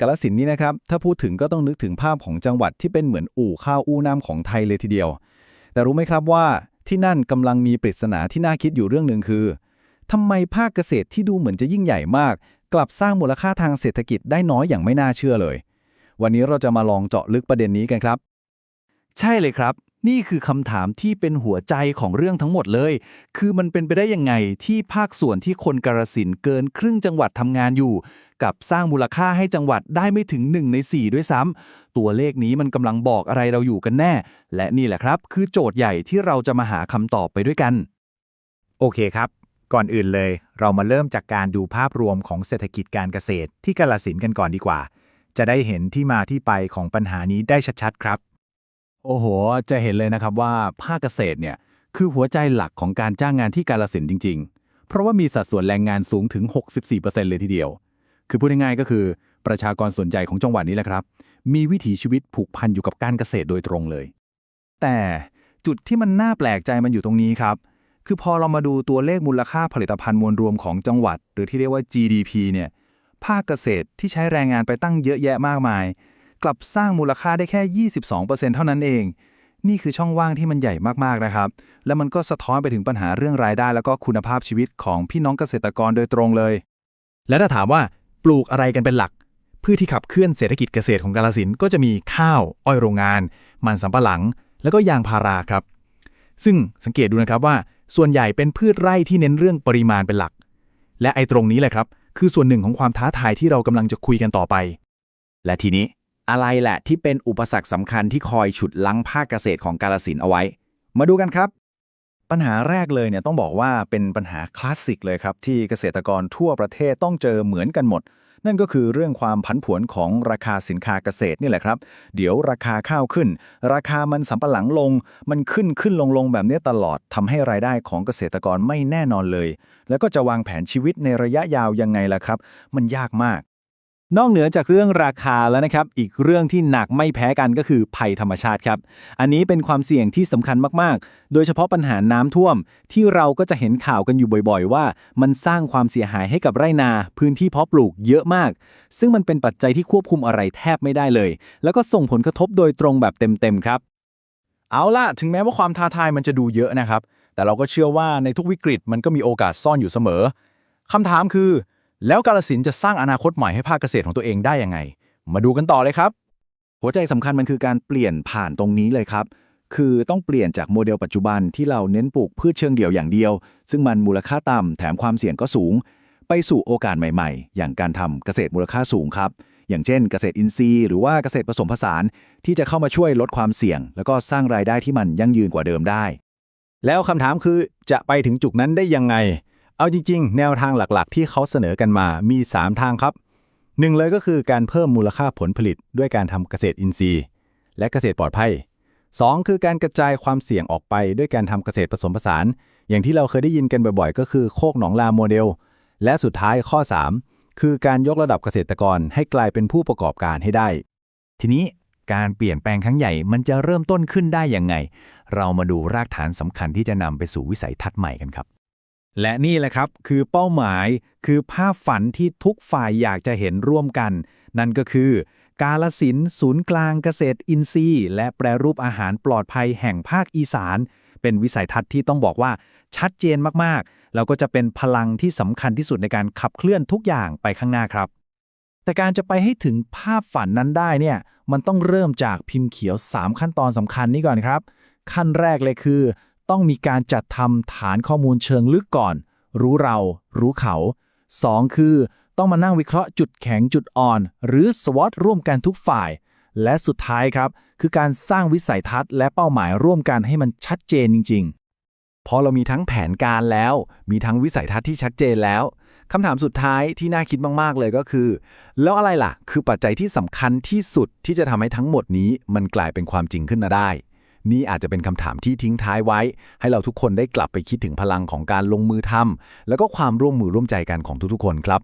กาลสินนี่นะครับ ถ้าพูดถึงก็ต้องนึกถึงภาพของจังหวัดที่เป็นเหมือนอู่ข้าวอู้น้ำของไทยเลยทีเดียว แต่รู้ไหมครับว่าที่นั่นกำลังมีปริศนาที่น่าคิดอยู่เรื่องหนึ่งคือทำไมภาคเกษตรที่ดูเหมือนจะยิ่งใหญ่มาก กลับสร้างมูลค่าทางเศรษฐกิจได้น้อยอย่างไม่น่าเชื่อเลย วันนี้เราจะมาลองเจาะลึกประเด็นนี้กันครับ ใช่เลยครับ นี่คือคำถามที่เป็นหัวใจของเรื่องทั้งหมดเลย คือมันเป็นไปได้ยังไงที่ภาคส่วนที่คนกาฬสินเกินครึ่งจังหวัดทำงานอยู่ กับสร้างมูลค่าให้จังหวัดได้ไม่ถึง 1 ใน 4 ด้วยซ้ำ ตัวเลขนี้มันกำลังบอกอะไรเราอยู่กันแน่ และนี่แหละครับ คือโจทย์ใหญ่ที่เราจะมาหาคำตอบไปด้วยกัน โอเคครับ ก่อนอื่นเลย เรามาเริ่มจากการดูภาพรวมของเศรษฐกิจการเกษตรที่กาลสินกันก่อนดีกว่า จะได้เห็นที่มาที่ไปของปัญหานี้ได้ชัดๆครับ โอ้โห จะเห็นเลยนะครับว่าภาคเกษตรเนี่ยคือหัวใจหลักของการจ้างงานที่กาลสินจริง ๆ เพราะว่ามีสัดส่วนแรงงานสูงถึง 64%เลยทีเดียว คือพูดง่ายๆก็คือประชากรส่วนใหญ่ของจังหวัดนี้แหละครับ มีวิถีชีวิตผูกพันอยู่กับการเกษตรโดยตรงเลย แต่จุดที่มันน่าแปลกใจมันอยู่ตรงนี้ครับ คือพอเรามาดูตัวเลขมูลค่าผลิตภัณฑ์มวลรวมของจังหวัด หรือที่เรียกว่า GDP เนี่ย ภาคเกษตรที่ใช้แรงงานไปตั้งเยอะแยะมากมาย กลับสร้างมูลค่าได้แค่ 22%เท่านั้นเอง นี่คือช่องว่างที่มันใหญ่มากๆนะครับ และมันก็สะท้อนไปถึงปัญหาเรื่องรายได้ แล้วก็คุณภาพชีวิตของพี่น้องเกษตรกรโดยตรงเลย และถ้าถามว่าปลูกอะไรกันเป็นหลักพืชที่ขับเคลื่อนเศรษฐกิจเกษตรของกาลสินก็จะมีข้าว อ้อยโรงงาน มันสำปะหลัง แล้วก็ยางพาราครับ ซึ่งสังเกตดูนะครับว่า ส่วนใหญ่เป็นพืชไร่ที่เน้นเรื่องปริมาณเป็นหลัก และไอ้ตรงนี้แหละครับ คือส่วนหนึ่งของความท้าทายที่เรากำลังจะคุยกันต่อไป และทีนี้ อะไรแหละที่เป็นอุปสรรคสำคัญที่คอยฉุดลั้งภาคเกษตรของกาลสินเอาไว้ มาดูกันครับ ปัญหาแรกเลยเนี่ยต้องบอกว่าเป็นปัญหาคลาสสิกเลยครับที่เกษตรกรทั่วประเทศต้องเจอเหมือนกันหมด นั่นก็คือเรื่องความผันผวนของราคาสินค้าเกษตรนี่แหละครับ เดี๋ยวราคาข้าวขึ้น ราคามันสำปะหลังลง มันขึ้นขึ้นลงลงแบบนี้ตลอดทำให้รายได้ของเกษตรกรไม่แน่นอนเลย แล้วก็จะวางแผนชีวิตในระยะยาวยังไงล่ะครับ มันยากมาก นอกเหนือจากเรื่องราคาแล้วนะครับ อีกเรื่องที่หนักไม่แพ้กันก็คือภัยธรรมชาติครับ อันนี้เป็นความเสี่ยงที่สำคัญมากๆ โดยเฉพาะปัญหาน้ำท่วม ที่เราก็จะเห็นข่าวกันอยู่บ่อยๆ ว่า มันสร้างความเสียหายให้กับไร่นา พื้นที่เพาะปลูกเยอะมาก ซึ่งมันเป็นปัจจัยที่ควบคุมอะไรแทบไม่ได้เลย แล้วก็ส่งผลกระทบโดยตรงแบบเต็มๆครับ เอาล่ะ ถึงแม้ว่าความท้าทายมันจะดูเยอะนะครับ แต่เราก็เชื่อว่าในทุกวิกฤตมันก็มีโอกาสซ่อนอยู่เสมอคำถามคือ แล้วกาลสินจะสร้างอนาคตใหม่ให้ภาคเกษตรของตัวเองได้ยังไง มาดูกันต่อเลยครับ หัวใจสำคัญมันคือการเปลี่ยนผ่านตรงนี้เลยครับ คือต้องเปลี่ยนจากโมเดลปัจจุบันที่เราเน้นปลูกพืชเชิงเดี่ยวอย่างเดียว ซึ่งมันมูลค่าต่ำแถมความเสี่ยงก็สูง ไปสู่โอกาสใหม่ๆ อย่างการทำเกษตรมูลค่าสูงครับ อย่างเช่น เกษตรอินทรีย์ หรือว่าเกษตรผสมผสาน ที่จะเข้ามาช่วยลดความเสี่ยง แล้วก็สร้างรายได้ที่มันยั่งยืนกว่าเดิมได้ แล้วคำถามคือจะไปถึงจุดนั้นได้ยังไง เอาจริงๆ แนวทางหลักๆ ที่เขาเสนอกันมามี 3 ทางครับหนึ่งเลยก็คือการเพิ่มมูลค่าผลผลิตด้วยการทำเกษตรอินทรีย์ และเกษตรปลอดภัย 2 คือการกระจายความเสี่ยงออกไปด้วยการทำเกษตรผสมผสาน อย่างที่เราเคยได้ยินกันบ่อยๆ ก็คือโคกหนองลาโมเดล และสุดท้ายข้อ 3 คือการยกระดับเกษตรกรให้กลายเป็นผู้ประกอบการให้ได้ ทีนี้การเปลี่ยนแปลงครั้งใหญ่มันจะเริ่มต้นขึ้นได้ยังไง เรามาดูรากฐานสำคัญที่จะนำไปสู่วิสัยทัศน์ใหม่กันครับ และนี่แหละครับคือเป้าหมายคือภาพฝันที่ทุกฝ่ายอยากจะเห็นร่วมกัน นั่นก็คือ กาลสินธุ์ศูนย์กลางเกษตรอินทรีย์ และแปรรูปอาหารปลอดภัยแห่งภาคอีสาน เป็นวิสัยทัศน์ที่ต้องบอกว่าชัดเจนมากๆ แล้วก็จะเป็นพลังที่สำคัญที่สุดในการขับเคลื่อนทุกอย่างไปข้างหน้าครับ แต่การจะไปให้ถึงภาพฝันนั้นได้เนี่ยมันต้องเริ่มจากพิมพ์เขียว 3 ขั้นตอนสำคัญนี้ก่อนครับ ขั้นแรกเลยคือ ต้องมีการจัดทำฐานข้อมูลเชิงลึกก่อน รู้เรา รู้เขา 2. คือ ต้องมานั่งวิเคราะห์จุดแข็งจุดอ่อน หรือ SWOT ร่วมกันทุกฝ่าย และสุดท้ายครับ คือการสร้างวิสัยทัศน์และเป้าหมายร่วมกันให้มันชัดเจนจริง ๆ พอเรามีทั้งแผนการแล้ว มีทั้งวิสัยทัศน์ที่ชัดเจนแล้วคำถามสุดท้ายที่น่าคิดมาก ๆ เลยก็คือ แล้วอะไรล่ะ คือปัจจัยที่สำคัญที่สุดที่จะทำให้ทั้งหมดนี้มันกลายเป็นความจริงขึ้นมาได้ นี่อาจจะเป็นคำถามที่ทิ้งท้ายไว้ ให้เราทุกคนได้กลับไปคิดถึงพลังของการลงมือทำแล้วก็ความร่วมมือร่วมใจกันของทุกๆคนครับ